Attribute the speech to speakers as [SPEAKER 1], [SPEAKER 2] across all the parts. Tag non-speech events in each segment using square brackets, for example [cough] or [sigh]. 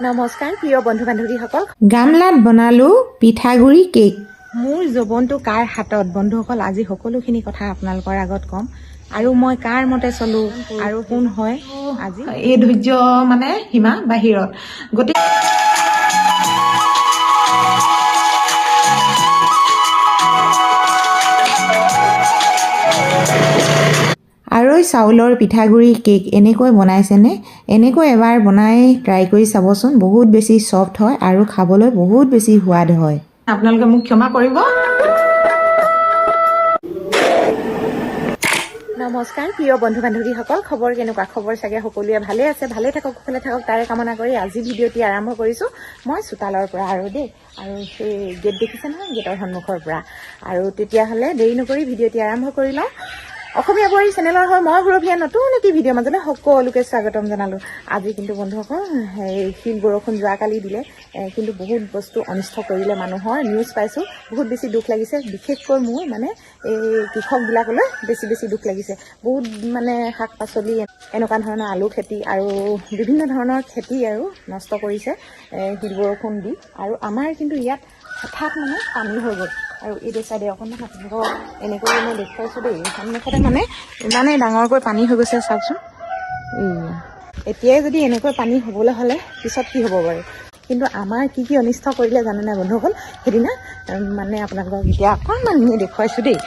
[SPEAKER 1] নমস্কাৰ প্ৰিয় বন্ধু বান্ধৱীসকল
[SPEAKER 2] গামলাত বনালোঁ পিঠাগুড়ি কেক।
[SPEAKER 1] মোৰ যৌৱনটো কাৰ হাতত? বন্ধুসকল আজি সকলোখিনি কথা আপোনালোকৰ আগত ক'ম। আৰু মই কাৰ মতে চলো? আৰু কোন হয় আজি?
[SPEAKER 2] এই ধৈৰ্য মানে সীমা বাহিৰত। গতিকে আৰৈ চাউলৰ পিঠাগুড়ি কেক এনেকৈ বনাইছেনে? এনেকৈ এবাৰ বনাই ট্ৰাই কৰি চাবচোন বহুত বেছি ছফ্ট হয় আৰু খাবলৈ বহুত বেছি সোৱাদ হয়। আপোনালোকে মোক ক্ষমা কৰিব।
[SPEAKER 1] নমস্কাৰ প্ৰিয় বন্ধু বান্ধৱীসকল খবৰ কেনেকুৱা? খবৰ চাগে সকলোৱে ভালে আছে। ভালে থাকক কুশলে থাকক তাৰে কামনা কৰি আজি ভিডিঅ'টি আৰম্ভ কৰিছোঁ। মই চোতালৰ পৰা আৰু দেই আৰু সেই গেট দেখিছে নহয় গেটৰ সন্মুখৰ পৰা। আৰু তেতিয়াহ'লে দেৰি নকৰি ভিডিঅ'টি আৰম্ভ কৰি লওঁ। অসমীয়া বোৱাৰী চেনেলৰ হয় মই সুৰভীয়া নতুন এটি ভিডিঅ' মাজলৈ সকলোকে স্বাগতম জনালোঁ। আজি কিন্তু বন্ধুসকল এই শিল বৰষুণ যোৱাকালি দিলে কিন্তু বহুত বস্তু অনিষ্ট কৰিলে মানুহৰ নিউজ পাইছোঁ বহুত বেছি দুখ লাগিছে বিশেষকৈ মোৰ মানে এই কৃষকবিলাকলৈ বেছি বেছি দুখ লাগিছে। বহুত মানে শাক পাচলি এনেকুৱা ধৰণৰ আলু খেতি আৰু বিভিন্ন ধৰণৰ খেতি আৰু নষ্ট কৰিছে শিল বৰষুণ দি। আৰু আমাৰ কিন্তু ইয়াত হঠাৎ মানে পানী হৈ গ'ল। আৰু এইটো চাইডে অকণমান আপোনালোকক এনেকৈ মই দেখুৱাইছোঁ দেই। সন্মুখতে মানে ইমানেই ডাঙৰকৈ পানী হৈ গৈছে চাওকচোন। এতিয়াই যদি এনেকৈ পানী হ'বলৈ হ'লে পিছত কি হ'ব বাৰু? কিন্তু আমাৰ কি কি অনিষ্ট কৰিলে জানেনে বন্ধুসকল? সেইদিনা মানে আপোনালোকক এতিয়া অকণমান মই দেখুৱাইছোঁ দেই।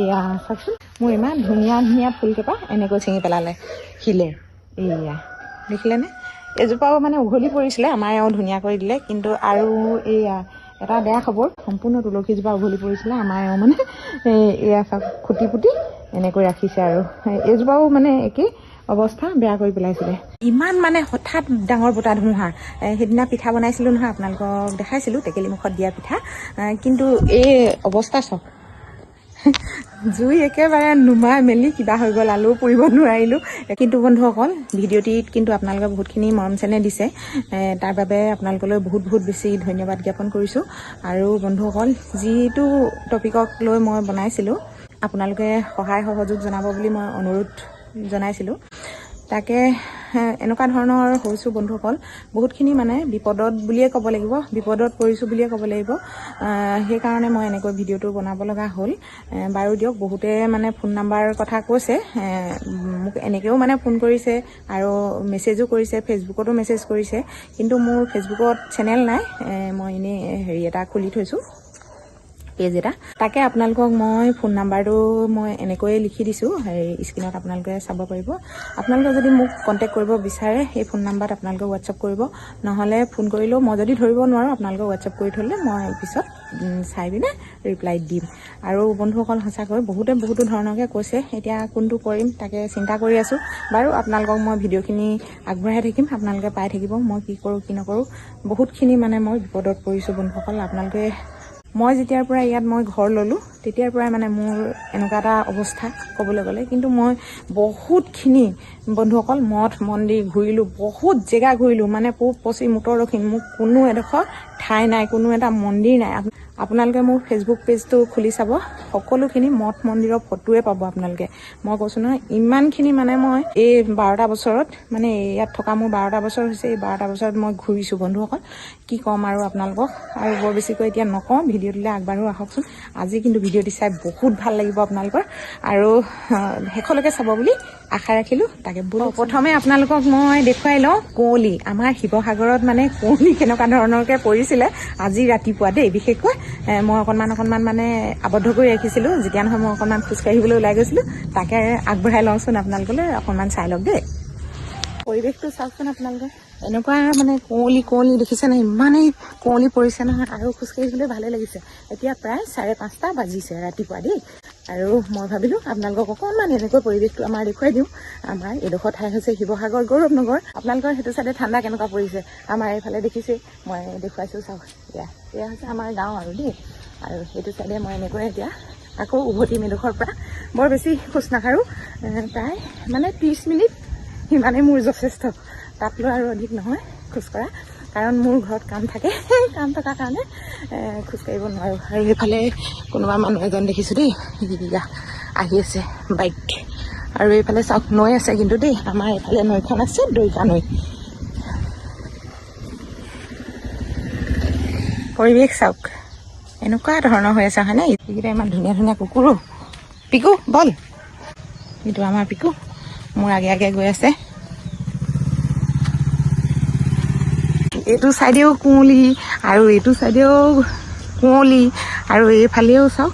[SPEAKER 1] এয়া চাওকচোন। মোৰ ইমান ধুনীয়া ধুনীয়া ফুলকেইপা এনেকৈ ছিঙি পেলালে। শিলে। এয়া। দেখিলেনে? এজোপাও মানে উঘলি পৰিছিলে আমাৰ এওঁ ধুনীয়া কৰি দিলে। কিন্তু আৰু এয়া এটা বেয়া খবৰ সম্পূৰ্ণ তুলসীজোপা উঘলি পৰিছিলে আমাৰ এওঁ মানে এয়া খুটি পুটি এনেকৈ ৰাখিছে আৰু। এই- এইজোপাও মানে একেই অৱস্থা বেয়া কৰি পেলাইছিলে। ইমান মানে হঠাৎ ডাঙৰ বতাহ ধুমুহা সেইদিনা পিঠা বনাইছিলোঁ নহয় আপোনালোকক দেখাইছিলোঁ টেকেলি মুখত দিয়া পিঠা কিন্তু এই অৱস্থা চাওক জুই একেবাৰে নুমাই মেলি কিবা হৈ গ'ল আলু পুৰিব নোৱাৰিলোঁ। কিন্তু বন্ধুসকল ভিডিঅ'টিত কিন্তু আপোনালোকে বহুতখিনি মৰম চেনেহ দিছে। তাৰ বাবে আপোনালোকলৈ বহুত বহুত বেছি ধন্যবাদ জ্ঞাপন কৰিছোঁ। আৰু বন্ধুসকল যিটো টপিকক লৈ মই বনাইছিলোঁ আপোনালোকে সহায় সহযোগ জনাব বুলি মই অনুৰোধ জনাইছিলোঁ। তাকে এনেকুৱা ধৰণৰ হৈছোঁ বন্ধুসকল। বহুতখিনি মানে বিপদত বুলিয়ে ক'ব লাগিব বিপদত পৰিছোঁ বুলিয়ে ক'ব লাগিব। সেইকাৰণে মই এনেকৈ ভিডিঅ'টো বনাব লগা হ'ল। বাৰু দিয়ক বহুতে মানে ফোন নাম্বাৰ কথা কৈছে। মোক এনেকৈও মানে ফোন কৰিছে আৰু মেছেজো কৰিছে ফেচবুকতো মেছেজ কৰিছে। কিন্তু মোৰ ফেচবুকত চেনেল নাই। মই এনেই হেৰি এটা খুলি থৈছোঁ। পেজ এটা তাকে আপোনালোকক মই ফোন নাম্বাৰটো মই এনেকৈয়ে লিখি দিছোঁ হেৰি স্ক্ৰীণত আপোনালোকে চাব পাৰিব। আপোনালোকে যদি মোক কণ্টেক্ট কৰিব বিচাৰে সেই ফোন নাম্বাৰত আপোনালোকে হোৱাটছআপ কৰিব। নহ'লে ফোন কৰিলেও মই যদি ধৰিব নোৱাৰোঁ আপোনালোকে হোৱাটছআপ কৰি থ'লে মই পিছত চাই পিনে ৰিপ্লাই দিম। আৰু বন্ধুসকল সঁচাকৈ বহুতে বহুতো ধৰণৰকৈ কৈছে এতিয়া কোনটো কৰিম তাকে চিন্তা কৰি আছোঁ। বাৰু আপোনালোকক মই ভিডিঅ'খিনি আগবঢ়াই থাকিম আপোনালোকে পাই থাকিব মই কি কৰোঁ কি নকৰোঁ। বহুতখিনি মানে মই বিপদত পৰিছোঁ বন্ধুসকল আপোনালোকে মই যেতিয়াৰ পৰা ইয়াত মই ঘৰ ল'লোঁ তেতিয়াৰ পৰাই মানে মোৰ এনেকুৱা এটা অৱস্থা ক'বলৈ গ'লে। কিন্তু মই বহুতখিনি বন্ধুসকল মঠ মন্দিৰ ঘূৰিলোঁ বহুত জেগা ঘূৰিলোঁ মানে পূব পশ্চিম উত্তৰ দক্ষিণ মোক কোনো এডোখৰ ঠাই নাই কোনো এটা মন্দিৰ নাই। আপ- আপোনালোকে মোৰ ফেচবুক পেজটো খুলি চাব। সকলোখিনি মঠ মন্দিৰৰ ফটোৱে পাব আপোনালোকে। মই কৈছোঁ নহয় ইমানখিনি মানে মই এই বাৰটা বছৰত মানে ইয়াত থকা মোৰ বাৰটা বছৰ হৈছে এই বাৰটা বছৰত মই ঘূৰিছোঁ বন্ধুসকল। কি ক'ম আৰু আপোনালোকক? আৰু বৰ বেছিকৈ এতিয়া নকওঁ ভিডিঅ'টোলৈ আগবাঢ়ো আহকচোন। আজি কিন্তু ভিডিঅ'টি চাই বহুত ভাল লাগিব আপোনালোকৰ। আৰু শেষলৈকে চাব বুলি আশা ৰাখিলোঁ। তাকে বোলো প্ৰথমে আপোনালোকক মই দেখুৱাই লওঁ কুঁৱলী। আমাৰ শিৱসাগৰত মানে কুঁৱলী কেনেকুৱা ধৰণৰকৈ পৰিছিলে আজি ৰাতিপুৱা দেই। বিশেষকৈ মই অকণমান অকণমান মানে আবদ্ধ কৰি ৰাখিছিলোঁ। যেতিয়া নহয়, মই অকণমান খোজকাঢ়িবলৈ ওলাই গৈছিলোঁ। তাকে আগবঢ়াই লওঁচোন আপোনালোকলৈ, অকণমান চাই লওক দেই। পৰিৱেশটো চাওকচোন আপোনালোকে। এনেকুৱা মানে কুঁৱলী কুঁৱলী দেখিছেনে ইমানেই কুঁৱলী পৰিছে নহয়, আৰু খোজকাঢ়িবলৈ ভালেই লাগিছে। এতিয়া প্ৰায় চাৰে পাঁচটা বাজিছে ৰাতিপুৱা দেই। আৰু মই ভাবিলোঁ আপোনালোকক অকণমান এনেকৈ পৰিৱেশটো আমাৰ দেখুৱাই দিওঁ। আমাৰ এইডোখৰ ঠাই হৈছে শিৱসাগৰ গৌৰৱ নগৰ আপোনালোকৰ সেইটো চাইডে ঠাণ্ডা কেনেকুৱা পৰিছে? আমাৰ এইফালে দেখিছে মই দেখুৱাইছোঁ চাওক। এতিয়া এয়া হৈছে আমাৰ গাঁও আৰু দেই। আৰু সেইটো চাইডে মই এনেকৈ এতিয়া আকৌ উভতিম এডোখৰ পৰা। বৰ বেছি খোজ এ, প্ৰায় মানে ত্ৰিছ মিনিট সিমানেই মোৰ যথেষ্ট। তাতলৈ আৰু অধিক নহয় খোজকঢ়া কাৰণ মোৰ ঘৰত কাম থাকে [laughs] কাম থকাৰ কাৰণে খোজকাঢ়িব নোৱাৰোঁ। আৰু এইফালে কোনোবা মানুহ এজন দেখিছোঁ দেই আহি আছে বাইক। আৰু এইফালে চাওক নৈ আছে কিন্তু দেই আমাৰ এইফালে নৈখন আছে দৈকা নৈ। পৰিৱেশ চাওক এনেকুৱা ধৰণৰ হৈ আছে হয়নে? এইকেইটা ইমান ধুনীয়া ধুনীয়া কুকুৰো। পিকু বল। এইটো আমাৰ পিকু মোৰ আগে আগে গৈ আছে। এইটো চাইডেও কুঁৱলী আৰু এইটো চাইডেও কুঁৱলী আৰু এইফালেও চাওক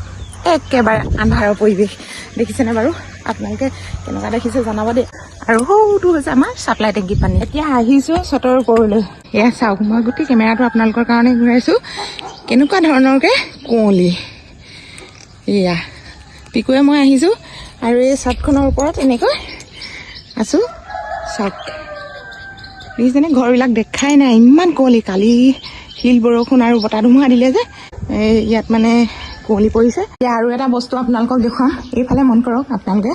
[SPEAKER 1] একেবাৰে আন্ধাৰৰ পৰিৱেশ। দেখিছেনে বাৰু? আপোনালোকে কেনেকুৱা দেখিছে জনাব দেই। আৰু সৰুটো হৈছে আমাৰ চাপ্লাই টেংকি পানী। এতিয়া আহিছোঁ চটৰ ওপৰলৈ। এয়া চাওক মই গোটেই কেমেৰাটো আপোনালোকৰ কাৰণে ঘূৰাইছোঁ। কেনেকুৱা ধৰণৰকৈ কুঁৱলী। এয়া পিকুৱে মই আহিছোঁ আৰু এই চাটখনৰ ওপৰত এনেকৈ আছোঁ। চাওক। দেখিছেনে ঘৰবিলাক দেখাই নাই। ইমান কুঁৱলী কালি শিল বৰষুণ আৰু বতাহ ধুমুহা দিলে যে। এই ইয়াত মানে কুঁৱলী পৰিছে। এতিয়া আৰু এটা বস্তু আপোনালোকক দেখুৱাম। এইফালে মন কৰক আপোনালোকে।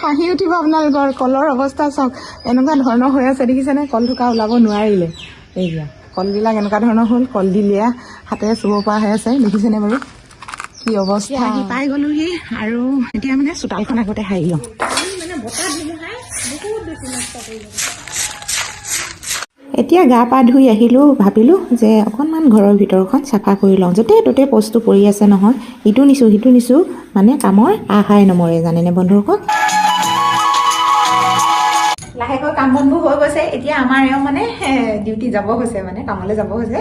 [SPEAKER 1] হাঁহি উঠিব আপোনালোকৰ কলৰ অৱস্থা চাওক। এনেকুৱা ধৰণৰ হৈ আছে দেখিছেনে? কল থোকা ওলাব নোৱাৰিলে। এইয়া কলবিলাক এনেকুৱা ধৰণৰ হ'ল। কলডিলীয়া হাতেৰে চুব পৰা হৈ আছে। দেখিছেনে বাৰু? কি অৱস্থা। আহি পাই গ'লোহি আৰু এতিয়া মানে চোতালখন আগতে সাৰি লওঁ।
[SPEAKER 2] এতিয়া গা পা ধুই আহিলোঁ ভাবিলোঁ যে অকণমান ঘৰৰ ভিতৰখন চাফা কৰি লওঁ। য'তে ত'তে বস্তু পৰি আছে নহয় ইটো নিছোঁ সিটো নিছোঁ মানে কামৰ আশাই নমৰে জানেনে বন্ধুসকল?
[SPEAKER 1] লাহেকৈ কাম বনবোৰ হৈ গৈছে এতিয়া আমাৰ এওঁ মানে ডিউটি যাব হৈছে মানে কামলৈ যাব হৈছে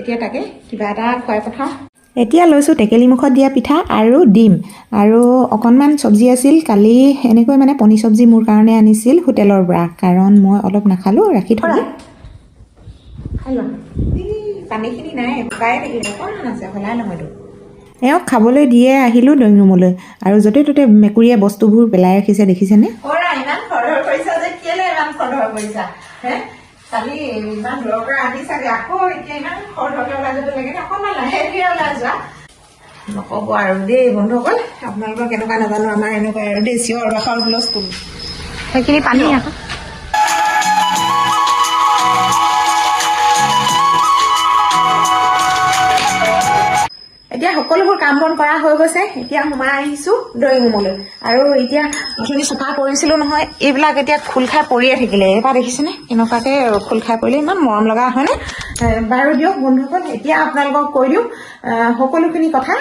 [SPEAKER 1] এতিয়া তাকে কিবা এটা খুৱাই পঠাওঁ।
[SPEAKER 2] এতিয়া লৈছোঁ টেকেলি মুখত দিয়া পিঠা আৰু ডিম। আৰু অকণমান চব্জি আছিল কালি এনেকৈ মানে পনী চব্জি মোৰ কাৰণে আনিছিল হোটেলৰ পৰা কাৰণ মই অলপ নাখালোঁ ৰাখি থ'লোঁ।
[SPEAKER 1] খাই লোৱা ই, পানীখিনি নাই শুকাই থাকিলে অকণমান আছে সলাই নহয়তো
[SPEAKER 2] এওঁক খাবলৈ দিয়ে আহিলোঁ ড্ৰয়িং ৰুমলৈ আৰু য'তে ত'তে মেকুৰীয়ে বস্তুবোৰ পেলাই ৰাখিছে দেখিছেনে?
[SPEAKER 1] কৰা ইমান খৰধৰ কৰিছা যে কেলে ইমান খৰধৰ কৰিছা হে? কালি ইমান দূৰৰ পৰা আহি চাগে আকৌ এতিয়া ইমান খৰধৰকে ওলাই যাব লাগে নে? অকণমান লাহে ধীৰে ওলাই যোৱা। নক'ব আৰু দেই বন্ধুসকল। আপোনালোকৰ কেনেকুৱা নাজানো আমাৰ এনেকুৱা আৰু দেই চিঞৰ বাখৰ হুলস্থুল। সেইখিনি পানী আকৌ। এতিয়া সকলোবোৰ কাম বন কৰা হৈ গৈছে এতিয়া সোমাই আহিছো ড্ৰয়িং ৰুমলৈ। আৰু এতিয়া অথনি চফা কৰিছিলো নহয় এইবিলাক এতিয়া খোল খাই পৰিয়ে থাকিলে। এবাৰ দেখিছেনে? কেনেকুৱাকে খোল খাই পৰিলে ইমান মৰম লগা হয়নে? বাৰু দিয়ক বন্ধুসকল এতিয়া আপোনালোকক কৈ দিওঁ সকলোখিনি কথা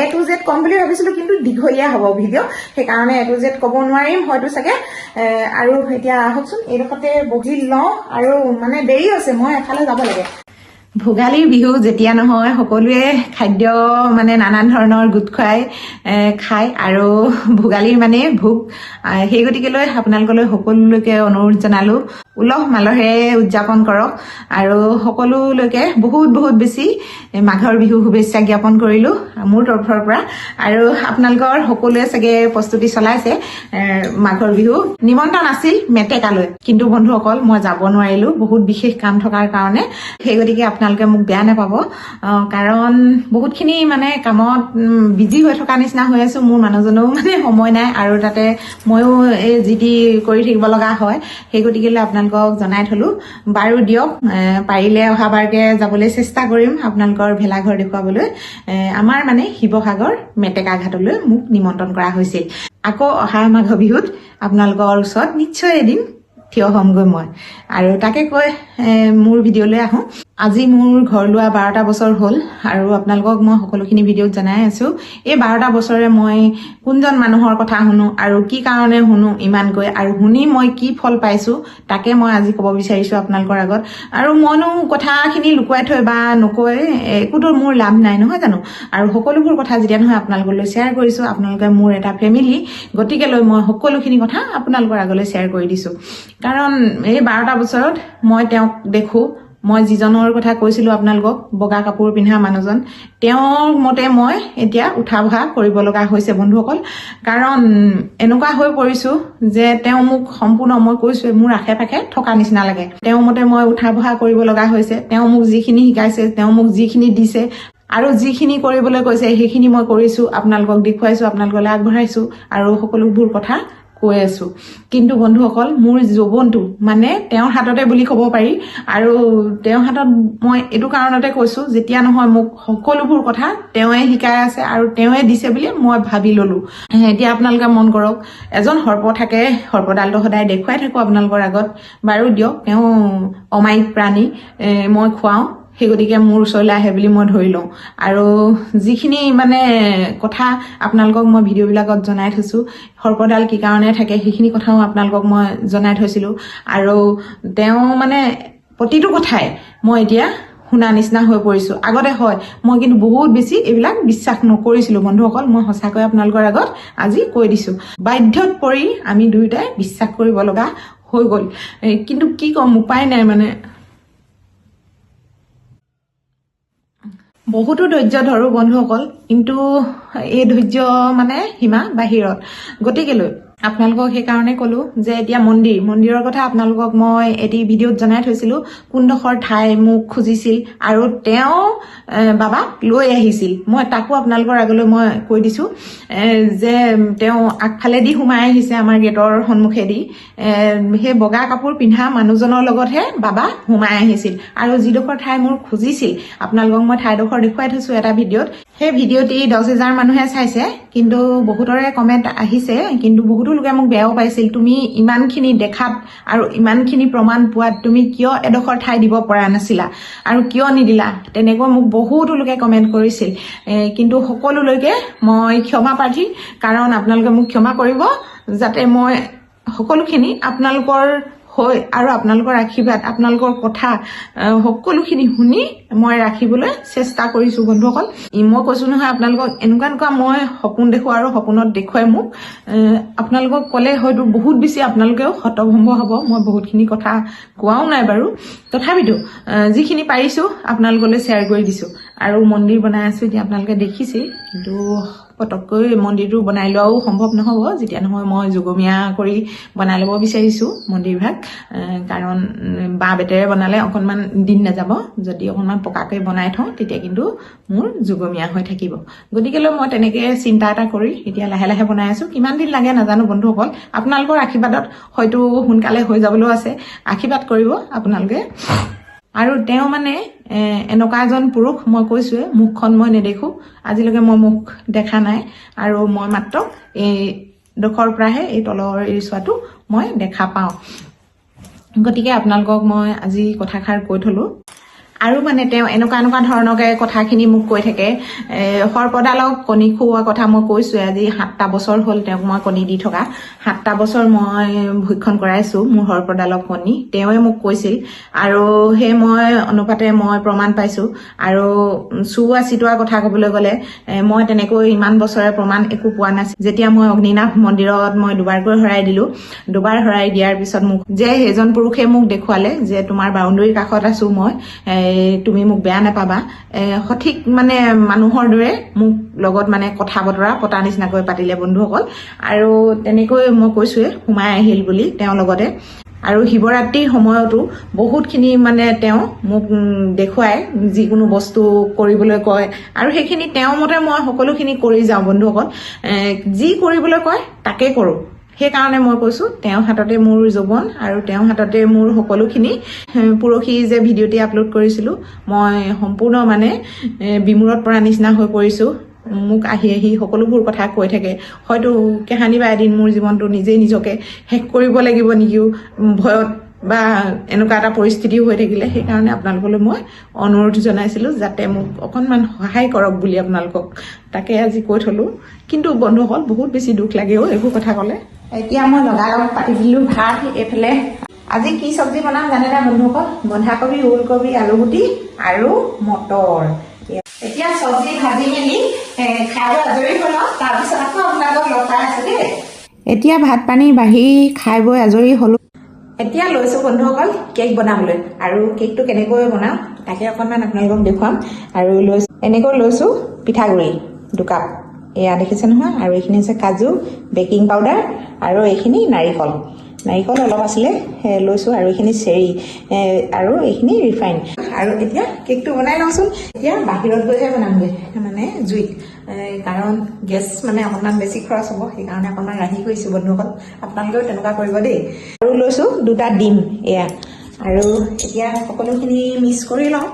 [SPEAKER 1] এ টু জেড ক'ম বুলি ভাবিছিলো কিন্তু দীঘলীয়া হ'ব ভিডিঅ' সেইকাৰণে এ টু জেড ক'ব নোৱাৰিম হয়তো চাগে। আৰু এতিয়া আহকচোন এইডোখৰতে বহি লওঁ। আৰু মানে দেৰি হৈছে মই এফালে যাব লাগে। ভোগালীৰ বিহু যেতিয়া নহয় সকলোৱে খাদ্য মানে নানান ধৰণৰ গোট খুৱাই খায় আৰু ভোগালীৰ মানে ভোগ। সেই গতিকেলৈ আপোনালোকলৈ সকলোলৈকে অনুৰোধ জনালোঁ। উলহ মালহেৰে উদযাপন কৰক। আৰু সকলোলৈকে বহুত বহুত বেছি মাঘৰ বিহু শুভেচ্ছা জ্ঞাপন কৰিলোঁ মোৰ তৰফৰ পৰা। আৰু আপোনালোকৰ সকলোৱে চাগে প্ৰস্তুতি চলাইছে মাঘৰ বিহু। নিমন্ত্ৰণ আছিল মেটেকালৈ কিন্তু বন্ধুসকল মই যাব নোৱাৰিলোঁ বহুত বিশেষ কাম থকাৰ কাৰণে। সেই গতিকে আপোনালোকে মোক বেয়া নাপাব কাৰণ বহুতখিনি মানে কামত বিজি হৈ থকা নিচিনা হৈ আছো মোৰ মানুহজনেও মানে সময় নাই আৰু তাতে ময়ো এই যি টি কৰি থাকিব লগা হয়। সেই গতিকে আপোনালোকক জনাই থলো। বাৰু দিয়ক পাৰিলে অহাবাৰকে যাবলৈ চেষ্টা কৰিম আপোনালোকৰ ভেলাঘৰ দেখুৱাবলৈ। আমাৰ মানে শিৱসাগৰ মেটেকা ঘাটলৈ মোক নিমন্ত্ৰণ কৰা হৈছিল। আকৌ অহা মাঘ বিহুত আপোনালোকৰ ওচৰত নিশ্চয় এদিন থিয় হ'মগৈ মই। আৰু তাকে কৈ মোৰ ভিডিঅ'লৈ আহোঁ। আজি মোৰ ঘৰ লোৱা বাৰটা বছৰ হ'ল আৰু আপোনালোকক মই সকলোখিনি ভিডিঅ'ত জনাই আছোঁ। এই বাৰটা বছৰে মই কোনজন মানুহৰ কথা শুনো আৰু কি কাৰণে শুনো ইমানকৈ আৰু শুনি মই কি ফল পাইছোঁ তাকে মই আজি ক'ব বিচাৰিছোঁ আপোনালোকৰ আগত। আৰু মইনো কথাখিনি লুকুৱাই থৈ বা নকৈ একোতো মোৰ লাভ নাই নহয় জানো? আৰু সকলোবোৰ কথা যেতিয়া নহয় আপোনালোকলৈ শ্বেয়াৰ কৰিছোঁ আপোনালোকে মোৰ এটা ফেমিলি গতিকেলৈ মই সকলোখিনি কথা আপোনালোকৰ আগলৈ শ্বেয়াৰ কৰি দিছোঁ। কাৰণ এই বাৰটা বছৰত মই তেওঁক দেখোঁ মই যিজনৰ কথা কৈছিলোঁ আপোনালোকক বগা কাপোৰ পিন্ধা মানুহজন তেওঁৰ মতে মই এতিয়া উঠা বহা কৰিব লগা হৈছে বন্ধুসকল। কাৰণ এনেকুৱা হৈ পৰিছোঁ যে তেওঁ মোক সম্পূৰ্ণ মই কৈছোঁ মোৰ আশে পাশে থকা নিচিনা লাগে। তেওঁৰ মতে মই উঠা বহা কৰিব লগা হৈছে তেওঁ মোক যিখিনি শিকাইছে তেওঁ মোক যিখিনি দিছে আৰু যিখিনি কৰিবলৈ কৈছে সেইখিনি মই কৰিছোঁ আপোনালোকক দেখুৱাইছোঁ আপোনালোকলৈ আগবঢ়াইছোঁ আৰু সকলোবোৰ কথা কৈ আছোঁ। কিন্তু বন্ধুসকল মোৰ যৌৱনটো মানে তেওঁৰ হাততে বুলি ক'ব পাৰি আৰু তেওঁৰ হাতত মই এইটো কাৰণতে কৈছোঁ যেতিয়া নহয় মোক সকলোবোৰ কথা তেওঁৱে শিকাই আছে আৰু তেওঁৱে দিছে বুলি মই ভাবি ল'লোঁ। এতিয়া আপোনালোকে মন কৰক এজন সৰ্প থাকে সৰ্পডালটো সদায় দেখুৱাই থাকোঁ আপোনালোকৰ আগত। বাৰু দিয়ক তেওঁ অমায়িক প্ৰাণী মই খুৱাওঁ। সেই গতিকে মোৰ ওচৰলৈ আহে বুলি মই ধৰি লওঁ। আৰু যিখিনি মানে কথা আপোনালোকক মই ভিডিঅ'বিলাকত জনাই থৈছোঁ সৰ্পডাল কি কাৰণে থাকে সেইখিনি কথাও আপোনালোকক মই জনাই থৈছিলোঁ। আৰু তেওঁ মানে প্ৰতিটো কথাই মই এতিয়া শুনা নিচিনা হৈ পৰিছোঁ। আগতে হয় মই কিন্তু বহুত বেছি এইবিলাক বিশ্বাস নকৰিছিলোঁ। বন্ধুসকল মই সঁচাকৈ আপোনালোকৰ আগত আজি কৈ দিছোঁ। বাধ্যত পৰি আমি দুয়োটাই বিশ্বাস কৰিব লগা হৈ গ'ল। কিন্তু কি ক'ম উপায় নাই মানে। বহুতো ধৈৰ্য ধৰো বন্ধুসকল কিন্তু এই ধৈৰ্য মানে সীমা বাহিৰত। গতিকেলৈ আপোনালোকক সেইকাৰণে ক'লো যে এতিয়া মন্দিৰ মন্দিৰৰ কথা আপোনালোকক মই এটি ভিডিঅ'ত জনাই থৈছিলোঁ। কোনডোখৰ ঠাই মোক খুজিছিল আৰু তেওঁ বাবাক লৈ আহিছিল। মই তাকো আপোনালোকৰ আগলৈ মই কৈ দিছোঁ যে তেওঁ আগফালেদি সোমাই আহিছে আমাৰ গেটৰ সন্মুখেদি। সেই বগা কাপোৰ পিন্ধা মানুহজনৰ লগতহে বাবা সোমাই আহিছিল। আৰু যিডোখৰ ঠাই মোৰ খুজিছিল আপোনালোকক মই ঠাইডোখৰ দেখুৱাই থৈছোঁ এটা ভিডিঅ'ত। সেই ভিডিঅ'টি দহ হেজাৰ মানুহে চাইছে কিন্তু বহুতৰে কমেণ্ট আহিছে কিন্তু বহুতো লোকে মোক বেয়াও পাইছিল। তুমি ইমানখিনি দেখাত আৰু ইমানখিনি প্ৰমাণ পোৱাত তুমি কিয় এডোখৰ ঠাই দিব পৰা নাছিলা আৰু কিয় নিদিলা? তেনেকৈ মোক বহুতো লোকে কমেণ্ট কৰিছিল। কিন্তু সকলোলৈকে মই ক্ষমা প্ৰাৰ্থী কাৰণ আপোনালোকে মোক ক্ষমা কৰিব যাতে মই সকলোখিনি আপোনালোকৰ হৈ আৰু আপোনালোকৰ আশীৰ্বাদ আপোনালোকৰ কথা সকলোখিনি শুনি মই ৰাখিবলৈ চেষ্টা কৰিছোঁ বন্ধুসকল। মই কৈছোঁ নহয় আপোনালোকক এনেকুৱা এনেকুৱা মই সপোন দেখোঁ আৰু সপোনত দেখুৱাই মোক। আপোনালোকক ক'লে হয়তো বহুত বেছি আপোনালোকেও হতভম্ব হ'ব মই বহুতখিনি কথা কোৱাও নাই বাৰু। তথাপিতো যিখিনি পাৰিছোঁ আপোনালোকলৈ শ্বেয়াৰ কৰি দিছোঁ। আৰু মন্দিৰ বনাই আছোঁ এতিয়া আপোনালোকে দেখিছেই কিন্তু পটককৈ মন্দিৰটো বনাই লোৱাও সম্ভৱ নহ'ব। যেতিয়া নহয় মই যোগমীয়া কৰি বনাই ল'ব বিচাৰিছোঁ মন্দিৰভাগ কাৰণ বাঁহ বেতেৰে বনালে অকণমান দিন নাযাব। যদি অকণমান পকাকৈ বনাই থওঁ তেতিয়া কিন্তু মোৰ যোগমীয়া হৈ থাকিব। গতিকেলৈ মই তেনেকৈ চিন্তা এটা কৰি এতিয়া লাহে লাহে বনাই আছোঁ। কিমান দিন লাগে নাজানো বন্ধুসকল আপোনালোকৰ আশীৰ্বাদত হয়তো সোনকালে হৈ যাবলৈও আছে। আশীৰ্বাদ কৰিব আপোনালোকে। আৰু তেওঁ মানে এনেকুৱা এজন পুৰুষ মই কৈছোৱে মুখখন মই নেদেখোঁ আজিলৈকে মই মুখ দেখা নাই আৰু মই মাত্ৰ এই ডোখৰ পৰাহে এই তলৰ এৰিচোৱাটো মই দেখা পাওঁ। গতিকে আপোনালোকক মই আজি কথাষাৰ কৈ থলোঁ। আৰু মানে তেওঁ এনেকুৱা এনেকুৱা ধৰণকে কথাখিনি মোক কৈ থাকে। এ, সৰ্পডালক কণী খুওৱা কথা মই কৈছোৱে আজি সাতটা বছৰ হ'ল তেওঁক মই কণী দি থকা। সাতটা বছৰ মই ভক্ষণ কৰাইছোঁ মোৰ সৰ্পডালক কণী তেওঁৱে মোক কৈছিল। আৰু সেই মই অনুপাতে মই প্ৰমাণ পাইছোঁ। আৰু চুৱা চিটোৱা কথা ক'বলৈ গ'লে মই তেনেকৈ ইমান বছৰে প্ৰমাণ একো পোৱা নাছিল। যেতিয়া মই অগ্নিনাভ মন্দিৰত মই দুবাৰকৈ হৰাই দিলোঁ দুবাৰ হৰাই দিয়াৰ পিছত মোক যে সেইজন পুৰুষে মোক দেখুৱালে যে তোমাৰ বাউণ্ডৰীৰ কাষত আছোঁ মই তুমি মোক বেয়া নাপাবা সঠিক মানে মানুহৰ দৰে মোক লগত মানে কথা বতৰা পতা নিচিনাকৈ পাতিলে বন্ধুসকল। আৰু তেনেকৈ মই কৈছোৱে সোমাই আহিল বুলি তেওঁৰ লগতে। আৰু শিৱৰাত্ৰিৰ সময়তো বহুতখিনি মানে তেওঁ মোক দেখুৱাই যিকোনো বস্তু কৰিবলৈ কয়। আৰু সেইখিনি তেওঁৰ মতে মই সকলোখিনি কৰি যাওঁ বন্ধুসকল। যি কৰিবলৈ কয় তাকে কৰোঁ। সেইকাৰণে মই কৈছোঁ তেওঁৰ হাততে মোৰ যৌৱন আৰু তেওঁৰ হাততে মোৰ সকলোখিনি পৰহি যে ভিডিঅ'টি আপলোড কৰিছিলোঁ মই সম্পূৰ্ণ মানে বিমূৰত পৰা নিচিনা হৈ পৰিছোঁ। মোক আহি আহি সকলোবোৰ কথা কৈ থাকে। হয়তো কেহানি বা এদিন মোৰ জীৱনটো নিজেই নিজকে শেষ কৰিব লাগিব নেকিও ভয়ত বা এনেকুৱা এটা পৰিস্থিতি হৈ থাকিলে। সেইকাৰণে আপোনালোকলৈ মই অনুৰোধ জনাইছিলোঁ যাতে মোক অকণমান সহায় কৰক বুলি আপোনালোকক। তাকে আজি কৈ থলোঁ। কিন্তু বন্ধুসকল বহুত বেছি দুখ লাগে অ' এইবোৰ কথা ক'লে। এতিয়া মই লগালগ পাতি দিলোঁ ভাত এইফালে। আজি কি চব্জি বনাম জানেনে বন্ধুসকল? বন্ধাকবি ওলকবি আলুগুটি আৰু মটৰ। এতিয়া চব্জি ভাজি মেলি খাই আজৰি হৈ লওঁ তাৰপিছত আকৌ আপোনালোকক লগ পাই আছোঁ দেই।
[SPEAKER 2] এতিয়া ভাত পানী বাঢ়ি খাই বৈ আজৰি হ'লোঁ।
[SPEAKER 1] এতিয়া লৈছোঁ বন্ধুসকল কেক বনাবলৈ। আৰু কেকটো কেনেকৈ বনাওঁ তাকে অকণমান আপোনালোকক দেখুৱাম। আৰু লৈছোঁ এনেকৈ লৈছোঁ পিঠাগুড়ি দুকাপ। এয়া দেখিছে নহয় আৰু এইখিনি হৈছে কাজু বেকিং পাউডাৰ আৰু এইখিনি নাৰিকল। নাৰিকল অলপ আছিলে লৈছোঁ আৰু এইখিনি চেৰি আৰু এইখিনি ৰিফাইন আৰু এতিয়া কেকটো বনাই লওঁচোন। এতিয়া বাহিৰত গৈহে বনামগৈ মানে জুইত। কাৰণ গেছ মানে অকণমান বেছি খৰচ হ'ব সেইকাৰণে অকণমান ৰাহি কৰিছোঁ বন্ধুসকল আপোনালোকেও তেনেকুৱা কৰিব দেই। আৰু লৈছোঁ দুটা ডিম এয়া। আৰু এতিয়া সকলোখিনি মিক্স কৰি লওঁ।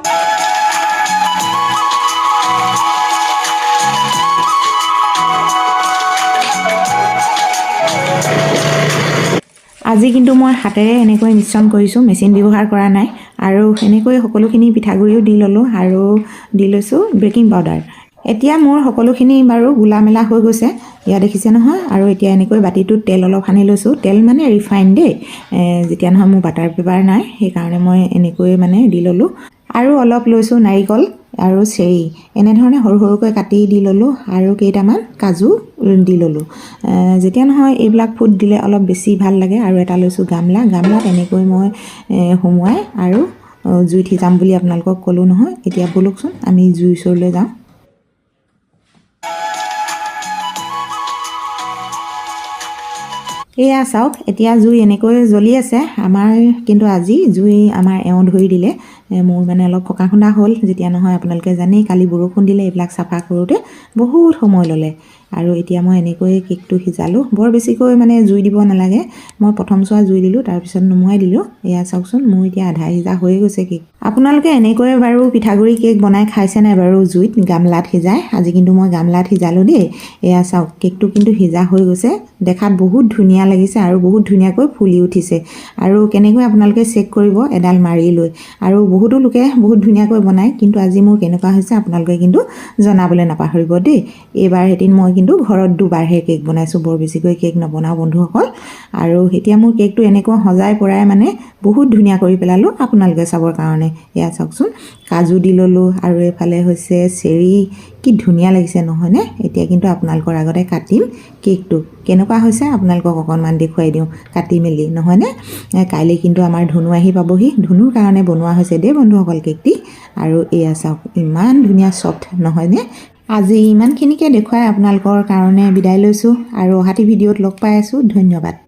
[SPEAKER 2] আজি কিন্তু মই হাতেৰে এনেকৈ মিশ্ৰণ কৰিছোঁ মেচিন ব্যৱহাৰ কৰা নাই।
[SPEAKER 1] আৰু এনেকৈ সকলোখিনি পিঠাগুড়িও দি ল'লোঁ আৰু দি লৈছোঁ বেকিং পাউডাৰ। এতিয়া মোৰ সকলোখিনি বাৰু গোলা মেলা হৈ গৈছে। ইয়াত দেখিছে নহয়? আৰু এতিয়া এনেকৈ বাতিটোত তেল অলপ সানি লৈছোঁ। তেল মানে ৰিফাইন দেই। যেতিয়া নহয় মোৰ বাটাৰ পেপাৰ নাই সেইকাৰণে মই এনেকৈ মানে দি ল'লোঁ। আৰু অলপ লৈছোঁ নাৰিকল আৰু চেৰি। এনেধৰণে সৰু সৰুকৈ কাটি দি ল'লোঁ আৰু কেইটামান কাজু দি ল'লোঁ। যেতিয়া নহয় এইবিলাক ফুট দিলে অলপ বেছি ভাল লাগে আৰু এটা লৈছোঁ গামলা। গামলাত এনেকৈ মই সুমুৱাই আৰু অ, জুইত সিজাম বুলি আপোনালোকক ক'লোঁ নহয় এতিয়া ব'লকচোন আমি জুইৰ ওচৰলৈ যাওঁ। এয়া চাওক এতিয়া জুই এনেকৈ জ্বলি আছে। আমাৰ কিন্তু আজি জুই আমাৰ এওঁ ধৰি দিলে। মোৰ মানে অলপ ককা খুন্দা হ'ল যেতিয়া নহয় আপোনালোকে জানেই কালি বৰষুণ দিলে এইবিলাক চাফা কৰোঁতে বহুত সময় ল'লে। আৰু এতিয়া মই এনেকৈ কেকটো সিজালোঁ। বৰ বেছিকৈ মানে জুই দিব নালাগে। মই প্ৰথম চোৱা জুই দিলোঁ তাৰপিছত নুমুৱাই দিলোঁ। এয়া চাওকচোন মোৰ এতিয়া আধা সিজা হৈয়ে গৈছে কেক। আপোনালোকে এনেকৈ বাৰু পিঠাগুড়ি কেক বনাই খাইছে নাই বাৰু? জুইত গামলাত সিজাই। আজি কিন্তু মই গামলাত সিজালোঁ দেই। এয়া চাওক কেকটো কিন্তু সিজা হৈ গৈছে। দেখাত বহুত ধুনীয়া লাগিছে আৰু বহুত ধুনীয়াকৈ ফুলি উঠিছে। আৰু কেনেকৈ আপোনালোকে চেক কৰিব? এডাল মাৰি লৈ। আৰু বহুতো লোকে বহুত ধুনীয়াকৈ বনায়। কিন্তু আজি মোৰ কেনেকুৱা হৈছে আপোনালোকে কিন্তু জনাবলৈ নাপাহৰিব দেই। এইবাৰ এদিন মই কিন্তু ঘৰত দুবাৰহে কেক বনাইছোঁ বৰ বেছিকৈ কেক নবনাওঁ বন্ধুসকল। আৰু এতিয়া মোৰ কেকটো এনেকৈ সজাই পৰাই মানে বহুত ধুনীয়া কৰি পেলালোঁ আপোনালোকে চাবৰ কাৰণে। এয়া চাওকচোন কাজু দি ল'লোঁ আৰু এইফালে হৈছে চেৰি। কি ধুনীয়া লাগিছে নহয়নে এতিয়া কিন্তু আপোনালোকৰ আগতে কাটিম কেকটো। কেনেকুৱা হৈছে আপোনালোকক অকণমান দেখুৱাই দিওঁ কাটি মেলি নহয়নে কাইলৈ কিন্তু আমাৰ ধুনু আহি পাবহি। ধুনুৰ কাৰণে বনোৱা হৈছে দেই বন্ধুসকল কেকটি। আৰু এয়া চাওক ইমান ধুনীয়া চফ্ট নহয়নে আজি ইমানখিনিকে দেখুৱাই আপোনালোকৰ কাৰণে বিদায় লৈছোঁ আৰু অহাটি ভিডিঅ'ত লগ পাই আছোঁ। ধন্যবাদ।